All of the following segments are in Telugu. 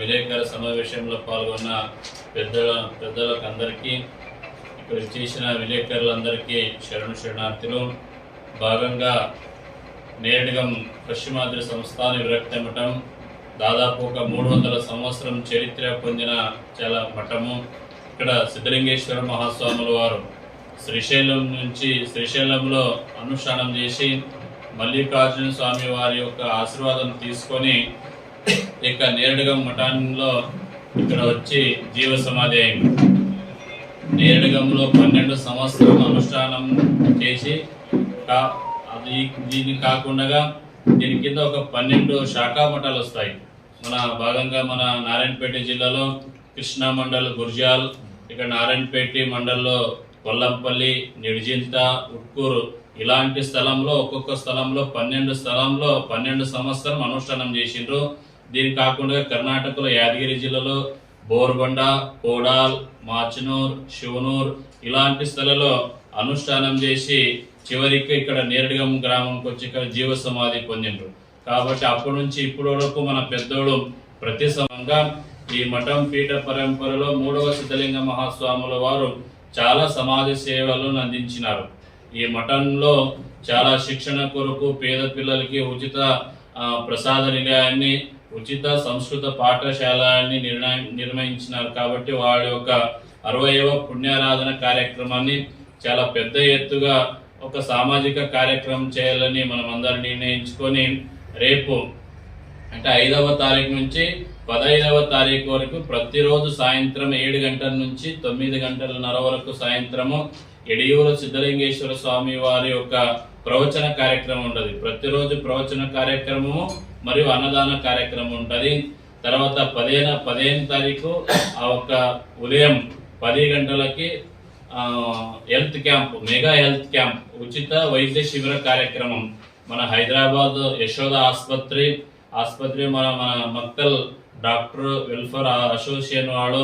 విలేకరుల సమావేశంలో పాల్గొన్న పెద్దల పెద్దలకు అందరికీ ఇక్కడ చేసిన విలేకరులందరికీ శరణు శరణార్థులు. భాగంగా నేరుగా పశ్చిమాద్రి సంస్థాన విరక్తి మఠం దాదాపు ఒక మూడు వందల సంవత్సరం చరిత్ర పొందిన చాలా మఠము. ఇక్కడ సిద్ధలింగేశ్వర మహాస్వాముల వారు శ్రీశైలం నుంచి శ్రీశైలంలో అనుష్ఠానం చేసి మల్లికార్జున స్వామి వారి యొక్క ఆశీర్వాదం తీసుకొని ఇక నేరుడుగా మఠాన్లో ఇక్కడ వచ్చి జీవ సమాధి అయింది. నేరుడుగంలో పన్నెండు సంవత్సరం అనుష్ఠానం చేసి అది దీన్ని కాకుండా దీని కింద ఒక పన్నెండు శాఖా మఠాలు వస్తాయి. మన భాగంగా మన నారాయణపేట జిల్లాలో కృష్ణా మండల్ గుర్జాల్ ఇక్కడ నారాయణపేట మండల్లో కొల్లంపల్లి నిడిజింత ఉట్కూరు ఇలాంటి స్థలంలో ఒక్కొక్క స్థలంలో పన్నెండు స్థలంలో పన్నెండు సంవత్సరం అనుష్ఠానం చేసిండ్రు. దీని కాకుండా కర్ణాటకలో యాదగిరి జిల్లాలో బోర్బండ కోడాల్ మాచనూర్ శివనూర్ ఇలాంటి స్థలలో అనుష్ఠానం చేసి చివరికి ఇక్కడ నేరడిగం గ్రామంకి వచ్చి ఇక్కడ జీవ సమాధి పొందిండ్రు. కాబట్టి అప్పటి నుంచి ఇప్పటి వరకు మన పెద్దోడు ప్రతి సమంగా ఈ మఠం పీఠ పరంపరలో మూడవ సిద్ధలింగ మహాస్వాముల వారు చాలా సమాధి సేవలను అందించినారు. ఈ మఠంలో చాలా శిక్షణ కొరకు పేద పిల్లలకి ఉచిత ప్రసాద నిలయాన్ని ఉచిత సంస్కృత పాఠశాలని నిర్ణయ నిర్ణయించినారు కాబట్టి వారి యొక్క అరవైవ పుణ్యారాధన కార్యక్రమాన్ని చాలా పెద్ద ఎత్తుగా ఒక సామాజిక కార్యక్రమం చేయాలని మనం అందరం నిర్ణయించుకొని రేపు అంటే ఐదవ తారీఖు నుంచి పదహైదవ తారీఖు వరకు ప్రతిరోజు సాయంత్రం ఏడు గంటల నుంచి తొమ్మిది గంటలన్నర వరకు సాయంత్రము ఎడియూరు సిద్ధలింగేశ్వర స్వామి వారి యొక్క ప్రవచన కార్యక్రమం ఉండదు. ప్రతిరోజు ప్రవచన కార్యక్రమము మరియు అన్నదాన కార్యక్రమం ఉంటుంది. తర్వాత పదిహేన పదిహేను తారీఖు ఆ యొక్క ఉదయం పది గంటలకి health camp mega health camp ఉచిత వైద్య శిబిర కార్యక్రమం. మన హైదరాబాద్ యశోద ఆసుపత్రి ఆసుపత్రి మన మన మక్తల్ డాక్టర్ వెల్ఫేర్ అసోసియేషన్ వాడు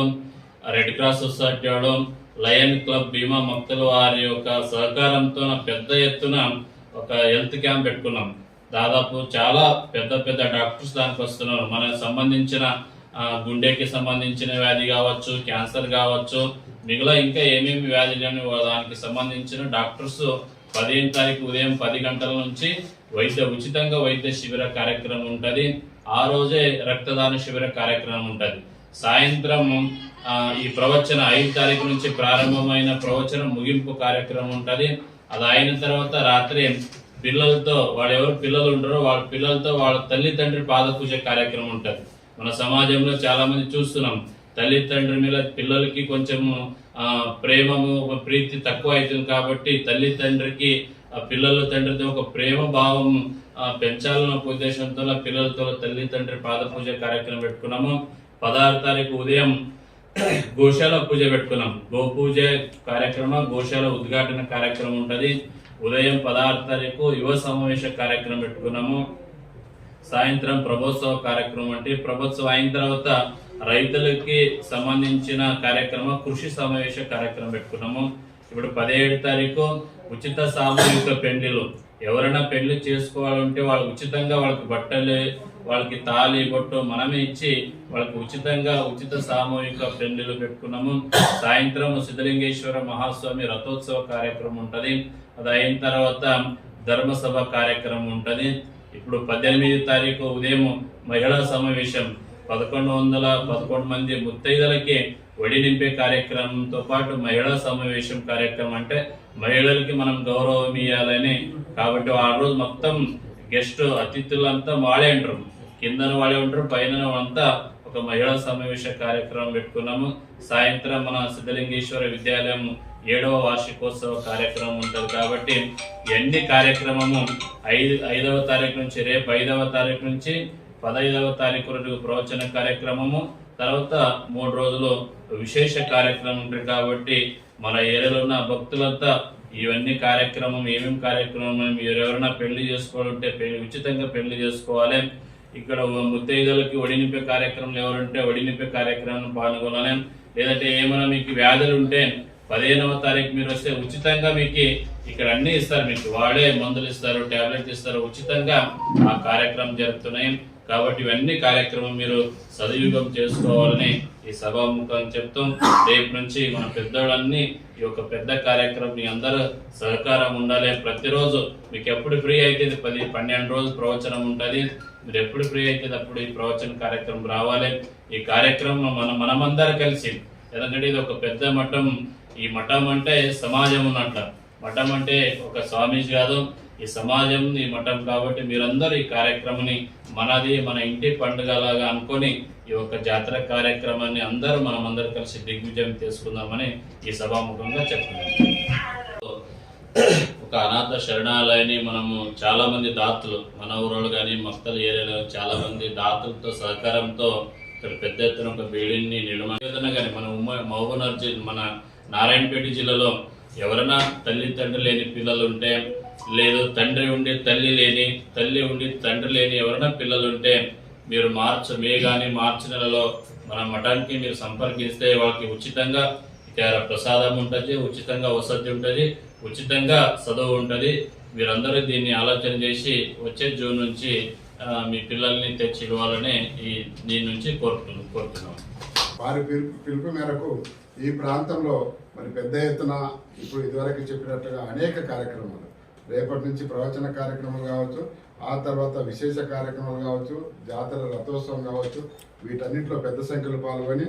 రెడ్ క్రాస్ సొసైటీ వాడు లయన్ క్లబ్ భీమా మక్తల్ వారి యొక్క సహకారంతో పెద్ద ఎత్తున ఒక హెల్త్ క్యాంప్ పెట్టుకున్నాం. దాదాపు చాలా పెద్ద పెద్ద డాక్టర్స్ దానికి వస్తున్నారు. మనకు సంబంధించిన గుండెకి సంబంధించిన వ్యాధి కావచ్చు క్యాన్సర్ కావచ్చు మిగిలిన ఇంకా ఏమేమి వ్యాధులని దానికి సంబంధించిన డాక్టర్స్ పదిహేను తారీఖు ఉదయం పది గంటల నుంచి వైద్య ఉచితంగా వైద్య శిబిర కార్యక్రమం ఉంటుంది. ఆ రోజే రక్తదాన శిబిర కార్యక్రమం ఉంటుంది. సాయంత్రం ఈ ప్రవచన ఐదు తారీఖు నుంచి ప్రారంభమైన ప్రవచనం ముగింపు కార్యక్రమం ఉంటుంది. అది అయిన తర్వాత రాత్రి పిల్లలతో వాళ్ళు ఎవరు పిల్లలు ఉంటారో వాళ్ళ పిల్లలతో వాళ్ళ తల్లిదండ్రి పాద పూజ కార్యక్రమం ఉంటుంది. మన సమాజంలో చాలా మంది చూస్తున్నాం. తల్లిదండ్రుల మీద పిల్లలకి కొంచెము ప్రేమము ప్రీతి తక్కువ అవుతుంది కాబట్టి తల్లిదండ్రికి ఆ పిల్లల తండ్రితో ఒక ప్రేమ భావం పెంచాలన్న ఉద్దేశంతో పిల్లలతో తల్లిదండ్రి పాద పూజ కార్యక్రమం పెట్టుకున్నాము. పదహారు తారీఖు ఉదయం గోశాల పూజ పెట్టుకున్నాం. గోపూజ కార్యక్రమం గోశాల ఉద్ఘాటన కార్యక్రమం ఉంటుంది. ఉదయం పదహారు తారీఖు యువ సమావేశ కార్యక్రమం పెట్టుకున్నాము. సాయంత్రం ప్రభోత్సవ కార్యక్రమం అంటే ప్రభోత్సవం అయిన తర్వాత రైతులకి సంబంధించిన కార్యక్రమం కృషి సమావేశ కార్యక్రమం పెట్టుకున్నాము. ఇప్పుడు పదిహేడు తారీఖు ఉచిత సామూహిక పెళ్ళిలు ఎవరైనా పెళ్ళి చేసుకోవాలంటే వాళ్ళు ఉచితంగా వాళ్ళకి బట్టలు వాళ్ళకి తాళి బొట్టు మనమే ఇచ్చి వాళ్ళకి ఉచితంగా ఉచిత సామూహిక పెళ్ళిలు పెట్టుకున్నాము. సాయంత్రం సిద్ధలింగేశ్వర మహాస్వామి రథోత్సవ కార్యక్రమం ఉంటుంది. అది అయిన తర్వాత ధర్మసభ కార్యక్రమం ఉంటుంది. ఇప్పుడు పద్దెనిమిది తారీఖు ఉదయం మహిళా సమావేశం. పదకొండు వందల పదకొండు మంది ముత్తైదలకి వడి నింపే కార్యక్రమంతో పాటు మహిళా సమావేశం కార్యక్రమం అంటే మహిళలకి మనం గౌరవం ఇవ్వాలని కాబట్టి ఆ రోజు మొత్తం గెస్ట్ అతిథులంతా వాళ్ళే ఉంటారు కిందన వాళ్ళే ఉంటారు పైన అంతా ఒక మహిళా సమావేశ కార్యక్రమం పెట్టుకున్నాము. సాయంత్రం మన సిద్ధలింగేశ్వర విద్యాలయం ఏడవ వార్షికోత్సవ కార్యక్రమం ఉంటుంది కాబట్టి ఎన్ని కార్యక్రమము ఐదు ఐదవ తారీఖు నుంచి రేపు ఐదవ తారీఖు నుంచి పదహైదవ తారీఖు వరకు ప్రవచన కార్యక్రమము తర్వాత మూడు రోజులు విశేష కార్యక్రమం ఉంటుంది కాబట్టి మన ఏరియాలో ఉన్న భక్తులంతా ఇవన్నీ కార్యక్రమం ఏమేమి కార్యక్రమం ఎవరెవరైనా పెళ్ళి చేసుకోవాలంటే పెళ్ళి ఉచితంగా పెళ్ళి చేసుకోవాలి. ఇక్కడ ముత్తైదులకి ఒడినింపే కార్యక్రమం ఎవరుంటే ఒడినింపే కార్యక్రమం పాల్గొనాలి. లేదంటే ఏమైనా మీకు వ్యాధులు ఉంటే పదిహేనవ తారీఖు మీరు వస్తే ఉచితంగా మీకు ఇక్కడ అన్ని ఇస్తారు. మీకు వాడే మందులు ఇస్తారు టాబ్లెట్ ఇస్తారు. ఉచితంగా ఆ కార్యక్రమం జరుగుతున్నాయి. కాబట్టి ఇవన్నీ కార్యక్రమం మీరు సదువినియోగం చేసుకోవాలని ఈ సభాముఖం చెప్తాం. రేపు నుంచి మన పెద్దోళ్ళన్నీ ఈ యొక్క పెద్ద కార్యక్రమం మీ అందరూ సహకారం ఉండాలి. ప్రతిరోజు మీకు ఎప్పుడు ఫ్రీ అయితే పది పన్నెండు రోజులు ప్రవచనం ఉంటుంది మీరు ఎప్పుడు ఫ్రీ అయితే అప్పుడు ఈ ప్రవచన కార్యక్రమం రావాలి. ఈ కార్యక్రమం మనం మనమందరం కలిసి ఎందుకంటే ఇది ఒక పెద్ద మఠం. ఈ మఠం అంటే సమాజం ఉన్నట్ల మఠం అంటే ఒక స్వామీజీ కాదు ఈ సమాజం నీ మఠం కాబట్టి మీరందరూ ఈ కార్యక్రమాన్ని మనది మన ఇంటి పండుగలాగా అనుకొని ఈ యొక్క జాతర కార్యక్రమాన్ని అందరూ మనం అందరూ కలిసి దిగ్విజయం చేసుకుందామని ఈ సభాముఖంగా చెప్తున్నాం ఒక అనాథ శరణాలయాన్ని మనము చాలా మంది దాతలు మన ఊరోళ్ళు కానీ మస్తలు ఏరియాలో చాలా మంది దాతలతో సహకారంతో ఇక్కడ పెద్ద ఎత్తున ఒక బిల్డింగ్ని నిర్మాణం కానీ మన ఉమ్మ మహబూనర్ మన నారాయణపేట జిల్లాలో ఎవరైనా తల్లిదండ్రులు లేని పిల్లలు ఉంటే లేదు తండ్రి ఉండి తల్లి లేని తల్లి ఉండి తండ్రి లేని ఎవరైనా పిల్లలు ఉంటే మీరు మార్చ్ మే కానీ మార్చి నెలలో మన మఠానికి మీరు సంపర్కిస్తే వాళ్ళకి ఉచితంగా ఇక ప్రసాదం ఉంటుంది ఉచితంగా వసతి ఉంటుంది ఉచితంగా చదువు ఉంటుంది. మీరందరూ దీన్ని ఆలోచన చేసి వచ్చే జూన్ నుంచి మీ పిల్లల్ని తెచ్చి ఇవ్వాలని ఈ దీని నుంచి కోరుతున్నాం కోరుతున్నాం. వారి పిలుపు పిలుపు మేరకు ఈ ప్రాంతంలో మరి పెద్ద ఎత్తున ఇప్పుడు ఇదివరకు చెప్పినట్టుగా అనేక కార్యక్రమాలు రేపటి నుంచి ప్రవచన కార్యక్రమాలు కావచ్చు ఆ తర్వాత విశేష కార్యక్రమాలు కావచ్చు జాతర రథోత్సవం కావచ్చు వీటన్నిటిలో పెద్ద సంఖ్యలో పాల్గొని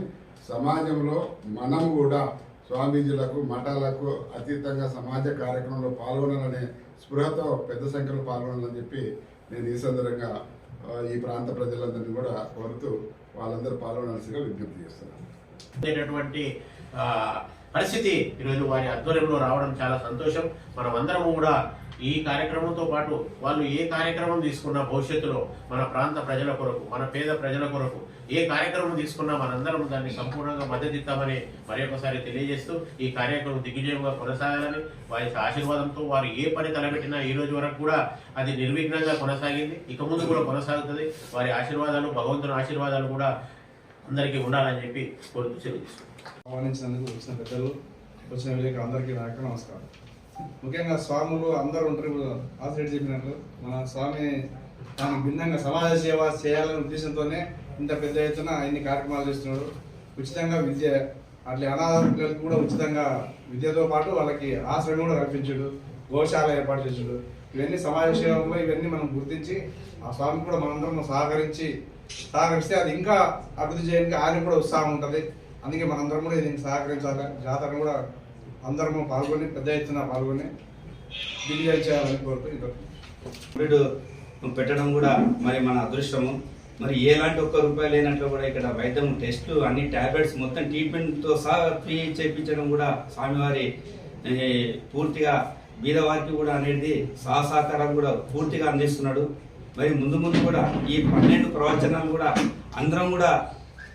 సమాజంలో మనం కూడా స్వామీజీలకు మఠాలకు అతీతంగా సమాజ కార్యక్రమంలో పాల్గొనాలనే స్పృహతో పెద్ద సంఖ్యలో పాల్గొనాలని చెప్పి నేను ఈ సందర్భంగా ఈ ప్రాంత ప్రజలందరినీ కూడా కోరుతూ వాళ్ళందరూ పాల్గొనాల్సిగా విజ్ఞప్తి చేస్తున్నాను. పరిస్థితి ఈరోజు వారి ఆధ్వర్యంలో రావడం చాలా సంతోషం. మనం అందరము కూడా ఈ కార్యక్రమంతో పాటు వాళ్ళు ఏ కార్యక్రమం తీసుకున్నా భవిష్యత్తులో మన ప్రాంత ప్రజల కొరకు మన పేద ప్రజల కొరకు ఏ కార్యక్రమం తీసుకున్నా మనందరం దాన్ని సంపూర్ణంగా మద్దతు ఇస్తామని మరి ఒకసారి తెలియజేస్తూ ఈ కార్యక్రమం దిగ్విజయంగా కొనసాగాలని వారి ఆశీర్వాదంతో వారు ఏ పని తలపెట్టినా ఈ రోజు వరకు కూడా అది నిర్విఘ్నంగా కొనసాగింది. ఇక ముందు కూడా కొనసాగుతుంది. వారి ఆశీర్వాదాలు భగవంతుని ఆశీర్వాదాలు కూడా అందరికీ ఉండాలని చెప్పి కోరుతూ తెలియజేస్తున్నాను వచ్చిన పెద్దలు వచ్చిన అందరికీ నమస్కారం. ముఖ్యంగా స్వాములు అందరూ ఉంటారు. ఇప్పుడు చెప్పినట్లు మన స్వామి తాను భిన్నంగా సమాజ సేవ చేయాలనే ఉద్దేశంతోనే ఇంత పెద్ద ఎత్తున ఇన్ని కార్యక్రమాలు చేస్తున్నాడు. ఉచితంగా విద్య అట్లా అనాథ కూడా ఉచితంగా విద్యతో పాటు వాళ్ళకి ఆశ్రయం కూడా కల్పించాడు. గోశాల ఏర్పాటు చేసాడు ఇవన్నీ సమాజ సేవలో ఇవన్నీ మనం గుర్తించి ఆ స్వామికి కూడా మనందరం సహకరించి సహకరిస్తే అది ఇంకా అభివృద్ధి చేయడానికి ఆయన కూడా ఉత్సాహం ఉంటుంది. అందుకే మనందరం కూడా దీనికి సహకరించాలి. జాతర కూడా అందరము పాల్గొని పెద్ద ఎత్తున పాల్గొని దిగ్విజయం చేయాలని కోరుతూ వీడు పెట్టడం కూడా మరి మన అదృష్టము. మరి ఎలాంటి ఒక్క రూపాయి లేనట్లు కూడా ఇక్కడ వైద్యం టెస్టులు అన్ని టాబ్లెట్స్ మొత్తం ట్రీట్మెంట్తో సహా ఫ్రీ చేయించడం కూడా స్వామివారి పూర్తిగా బీదవారికి కూడా అనేది సహసహకారం కూడా పూర్తిగా అందిస్తున్నాడు. మరి ముందు ముందు కూడా ఈ పన్నెండు ప్రవచనాలు కూడా అందరం కూడా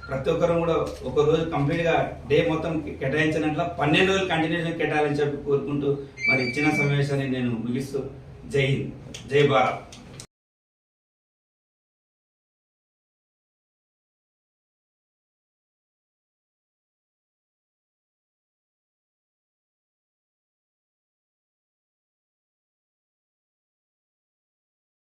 ప్రతి ఒక్కరు కూడా ఒక రోజు కంప్లీట్గా డే మొత్తం కేటాయించినట్ల పన్నెండు రోజులు కంటిన్యూస్గా కేటాయాలని కోరుకుంటూ మరి ఇచ్చిన సమావేశాన్ని నేను ముగిస్తూ జై హింద్ జై భారత్.